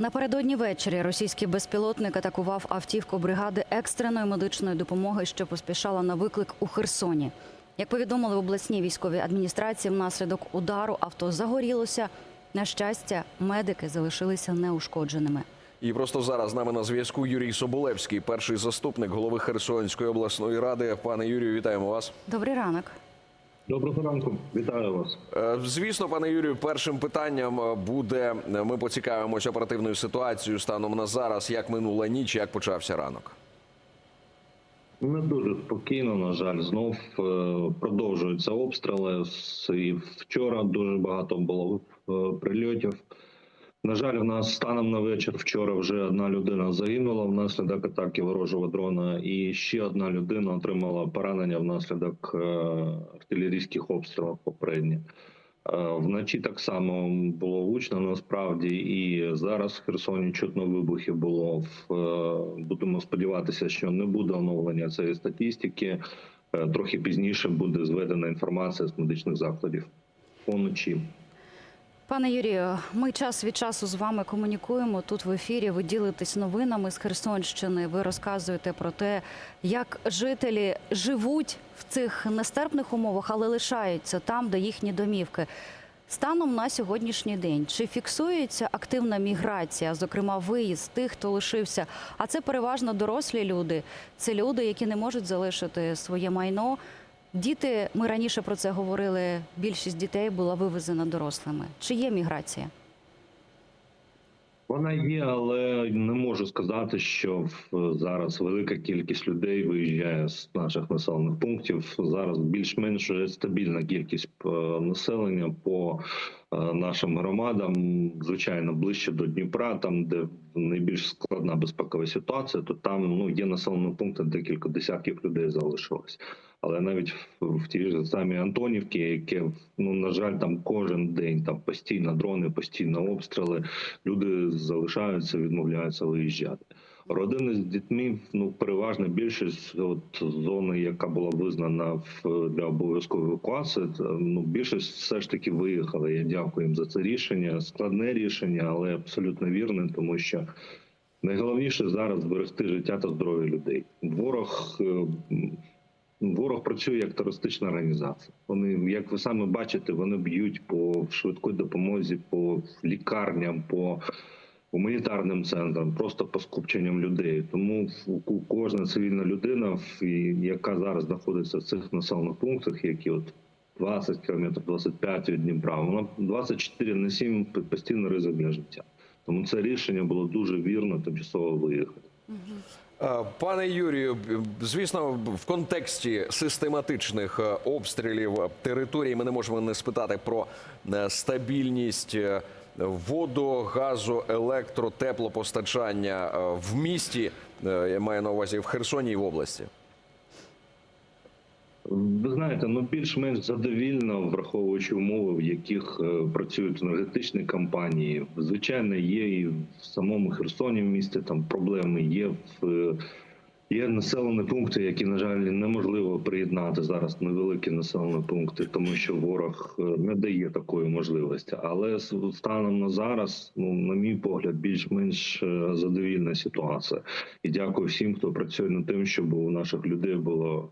Напередодні ввечері російський безпілотник атакував автівку бригади екстреної медичної допомоги, що поспішала на виклик у Херсоні. Як повідомили в обласній військовій адміністрації, внаслідок удару авто загорілося. На щастя, медики залишилися неушкодженими. І просто зараз з нами на зв'язку Юрій Соболевський, перший заступник голови Херсонської обласної ради. Пане Юрію, вітаємо вас. Добрий ранок. Доброго ранку, вітаю вас. Е, Звісно, пане Юрію, першим питанням е, буде. е, Ми поцікавимося оперативною ситуацією станом на зараз. Як минула ніч, як почався ранок? Не дуже спокійно, на жаль, знов продовжуються обстріли. І вчора дуже багато було прильотів. На жаль, у нас станом на вечір вчора вже одна людина загинула внаслідок атаки ворожого дрона, і ще одна людина отримала поранення внаслідок е, артилерійських обстрілів попередньо. Е, Вночі так само було гучно насправді, і зараз в Херсоні чутно вибухів було. Е, Будемо сподіватися, що не буде оновлення цієї статистики. Е, Трохи пізніше буде зведена інформація з медичних закладів поночі. Пане Юрію, ми час від часу з вами комунікуємо тут в ефірі. Ви ділитесь новинами з Херсонщини. Ви розказуєте про те, як жителі живуть в цих нестерпних умовах, але лишаються там, де їхні домівки. Станом на сьогоднішній день чи фіксується активна міграція, зокрема виїзд тих, хто лишився? А це переважно дорослі люди. Це люди, які не можуть залишити своє майно. Діти, ми раніше про це говорили. Більшість дітей була вивезена дорослими. Чи є міграція? Вона є, але не можу сказати, що зараз велика кількість людей виїжджає з наших населених пунктів. Зараз більш-менш стабільна кількість е, населення по е, нашим громадам. Звичайно, ближче до Дніпра, там де найбільш складна безпекова ситуація, то там ну є населені пункти, декілька десятків людей залишилось. Але навіть в, тій ж самій Антонівці, яке ну на жаль, там кожен день там постійно дрони, постійно обстріли люди залишаються, відмовляються виїжджати. Родини з дітьми, ну переважна більшість от зони, яка була визнана в для обов'язкової евакуації, ну більшість все ж таки виїхали. Я дякую їм за це рішення. Складне рішення, але абсолютно вірне, тому що найголовніше зараз зберегти життя та здоров'я людей. Ворог. Ворог працює як терористична організація. Вони, як ви саме бачите, вони б'ють по швидкій допомозі, по лікарням, по гуманітарним центрам, просто по скупченням людей. Тому кожна цивільна людина, яка зараз знаходиться в цих населених пунктах, які от 20 кілометрів, 25 від Дніпра, вона 24 на 7 постійно ризик для життя. Тому це рішення було дуже вірно тимчасово виїхати. Е, Пане Юрію, звісно, в контексті систематичних е, обстрілів території ми не можемо не спитати про е, стабільність воду, газу, електро, теплопостачання в місті. Я маю на увазі в Херсоні і в області. Ви знаєте, ну більш-менш задовільно, враховуючи умови, в яких е, працюють енергетичні компанії. Звичайно, є і в самому Херсоні в місті там проблеми. Є в е, є населені пункти, які на жаль неможливо приєднати зараз. Невеликі населені пункти, тому що ворог е, не дає такої можливості. Але станом на зараз, ну на мій погляд, більш-менш задовільна ситуація. І дякую всім, хто працює над тим, щоб у наших людей було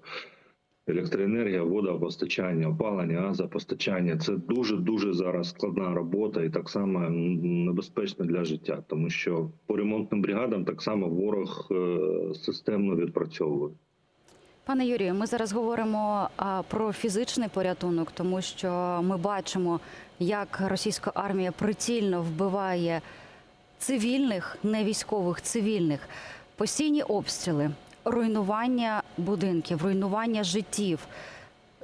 електроенергія, водопостачання, опалення, газопостачання це дуже дуже зараз складна робота і так само небезпечна для життя, тому що по ремонтним бригадам так само ворог е, системно відпрацьовує. Пане Юрію, ми зараз говоримо про фізичний порятунок, тому що ми бачимо, як російська армія прицільно вбиває цивільних, не військових, цивільних, постійні обстріли, руйнування будинків, руйнування життів.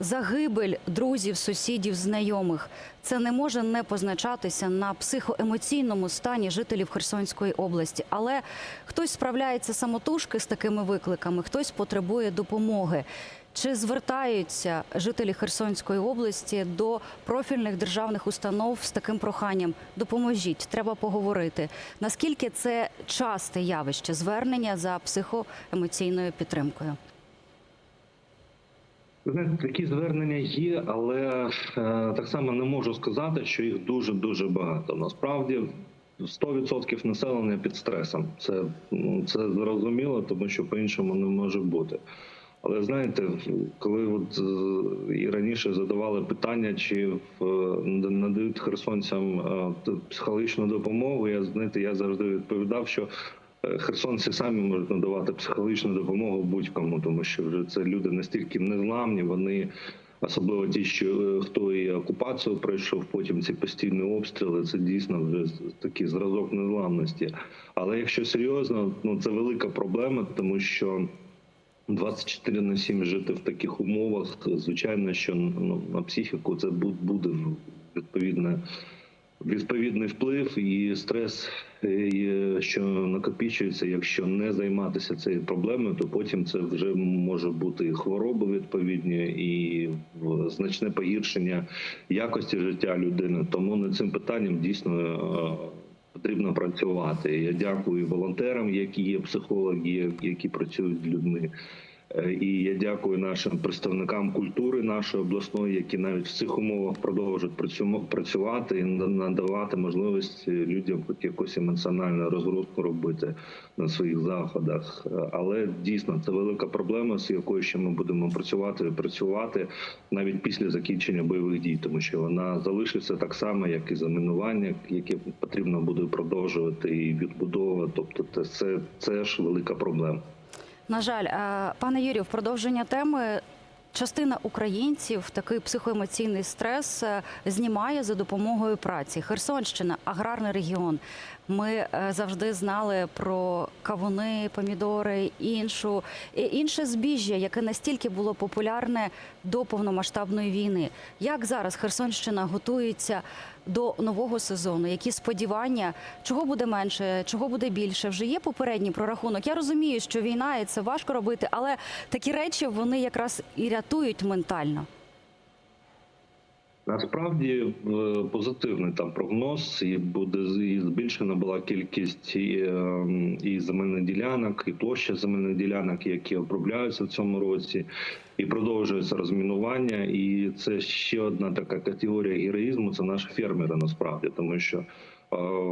Загибель друзів, сусідів, знайомих це не може не позначатися на психоемоційному стані жителів Херсонської області. Але хтось справляється самотужки з такими викликами, хтось потребує допомоги. Чи звертаються жителі Херсонської області до профільних державних установ з таким проханням? Допоможіть, треба поговорити. Наскільки це часте явище звернення за психоемоційною підтримкою? Такі звернення є, але е, так само не можу сказати, що їх дуже дуже багато. Насправді 100% населення під стресом. Це, ну, це зрозуміло, тому що по-іншому не може бути. Але знаєте, коли от е, і раніше задавали питання, чи е, надають херсонцям е, психологічну допомогу, я знаєте, я завжди відповідав, що херсонці самі можуть надавати психологічну допомогу будь-кому, тому що вже це люди настільки незламні, вони. Особливо ті, що хто і окупацію пройшов, потім ці постійні обстріли, це дійсно вже такий зразок незламності. Але якщо серйозно, ну це велика проблема, тому що 24 на 7 жити в таких умовах, звичайно, що ну, на психіку це бу- буде відповідне. Відповідний вплив і стрес, е, що накопичується, якщо не займатися цією проблемою, то потім це вже може бути хвороби відповідні, і значне погіршення якості життя людини. Тому над цим питанням дійсно е, потрібно працювати. Я дякую волонтерам, які є психологи, які працюють з людьми. Е, І я дякую нашим представникам культури нашої обласної, які навіть в цих умовах продовжують працю- працювати і на- надавати можливість людям хоч якусь емоціональну розгрузку робити на своїх заходах. Е, Але дійсно це велика проблема, з якою ще ми будемо працювати і працювати навіть після закінчення бойових дій, тому що вона залишиться так само, як і замінування, яке потрібно буде продовжувати і відбудовувати. Тобто, це, це ж велика проблема. На жаль, е, пане Юрію, в продовження теми. Частина українців такий психоемоційний стрес е, знімає за допомогою праці. Херсонщина, аграрний регіон. Ми е, завжди знали про кавуни, помідори, іншу інше збіжжя, яке настільки було популярне до повномасштабної війни. Як зараз Херсонщина готується до нового сезону? Які сподівання, чого буде менше, чого буде більше? Вже є попередній прорахунок. Я розумію, що війна і це важко робити, але такі речі вони якраз і рятують ментально. Насправді е, позитивний там прогноз, і буде і збільшена була кількість і, е, і земельних ділянок, і площа земельних ділянок, які обробляються в цьому році, і продовжується розмінування. І це ще одна така категорія героїзму. Це наші фермери насправді, тому що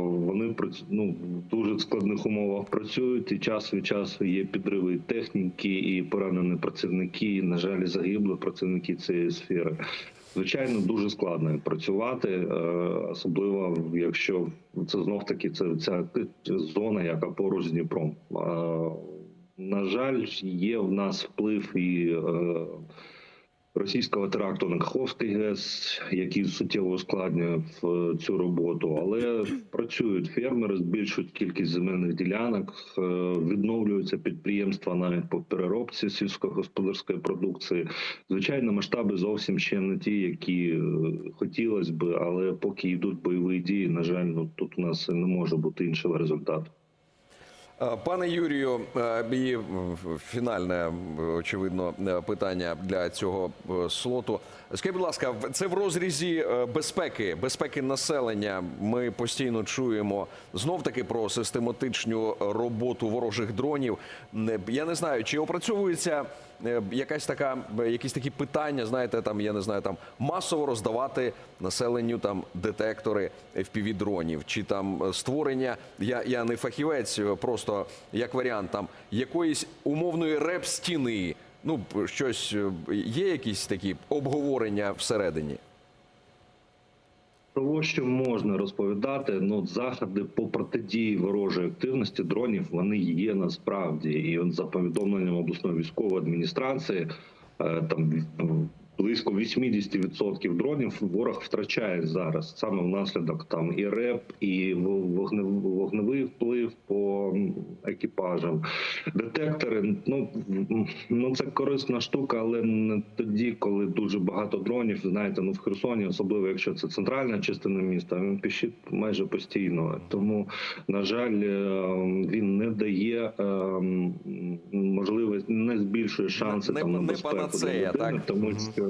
вони прац- ну, в дуже складних умовах працюють, і час від часу є підриви техніки, і поранені працівники, і, на жаль, загибли працівники цієї сфери. Звичайно, дуже складно працювати, е, особливо якщо це знов таки це ця зона, яка поруч з Дніпром. Е, На жаль, є в нас вплив і е, російського теракту на Каховський ГЕС, який суттєво ускладнює в цю роботу, але працюють фермери, збільшують кількість земельних ділянок, е, відновлюються підприємства навіть по переробці сільськогосподарської продукції. Звичайно, масштаби зовсім ще не ті, які е, хотілося б, але поки йдуть бойові дії, на жаль, ну тут у нас не може бути іншого результату. Е, Пане Юрію, е, і фінальне очевидно е, питання для цього е, слоту. Скажіть, будь ласка, це в розрізі е, безпеки, безпеки населення. Ми постійно чуємо знов таки про систематичну роботу ворожих дронів. Я не знаю, чи опрацьовується е, якась така, е, якісь такі питання, знаєте, там я не знаю, там масово роздавати населенню там детектори fpv дронів чи там е, створення. Я, я не фахівець, е, просто як варіант там якоїсь умовної реп-стіни. Ну щось е, є якісь такі обговорення всередині. Того, що можна розповідати, ну заходи по протидії ворожої активності дронів вони є насправді. І за повідомленням обласної військової адміністрації, е, там близько 80% дронів ворог втрачає зараз саме внаслідок там і РЕП, і вогнев- вогневий вплив по екіпажам. Детектори, ну ну це корисна штука, але не тоді, коли дуже багато дронів. Знаєте, ну в Херсоні, особливо якщо це центральна частина міста, він пищить майже постійно. Тому, на жаль, е, він не дає е, можливості, не збільшує шанси Не- там на не безпеку для панацея, людини, так? тому що.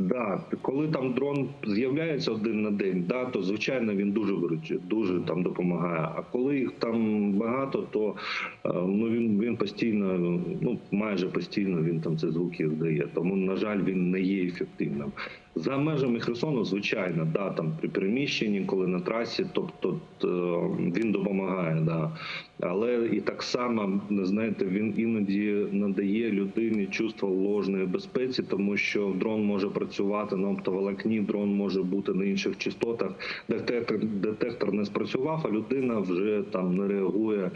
Да, коли там дрон з'являється один на день, да, то звичайно він дуже виручує, дуже там допомагає. А коли їх там багато, то е, ну він він постійно, ну майже постійно він там ці звуки здає. Тому на жаль, він не є ефективним. За межами Херсону, звичайно, да, там при переміщенні, коли на трасі, тобто е, він допомагає, да. Але і так само, знаєте, він іноді надає людині чувство ложної безпеці, тому що дрон може працювати на оптоволокні, дрон може бути на інших частотах. Детектор, детектор не спрацював, а людина вже там не реагує,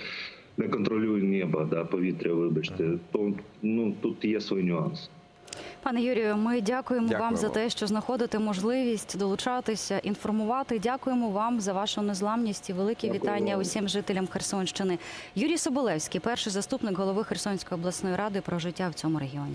не контролює небо, да, повітря, вибачте. То ну тут є свій нюанс. Пане Юрію, ми дякуємо, вам за те, що знаходите можливість долучатися, інформувати. Дякуємо вам за вашу незламність і велике Дякую вітання вам. усім жителям Херсонщини. Юрій Соболевський, перший заступник голови Херсонської обласної ради про життя в цьому регіоні.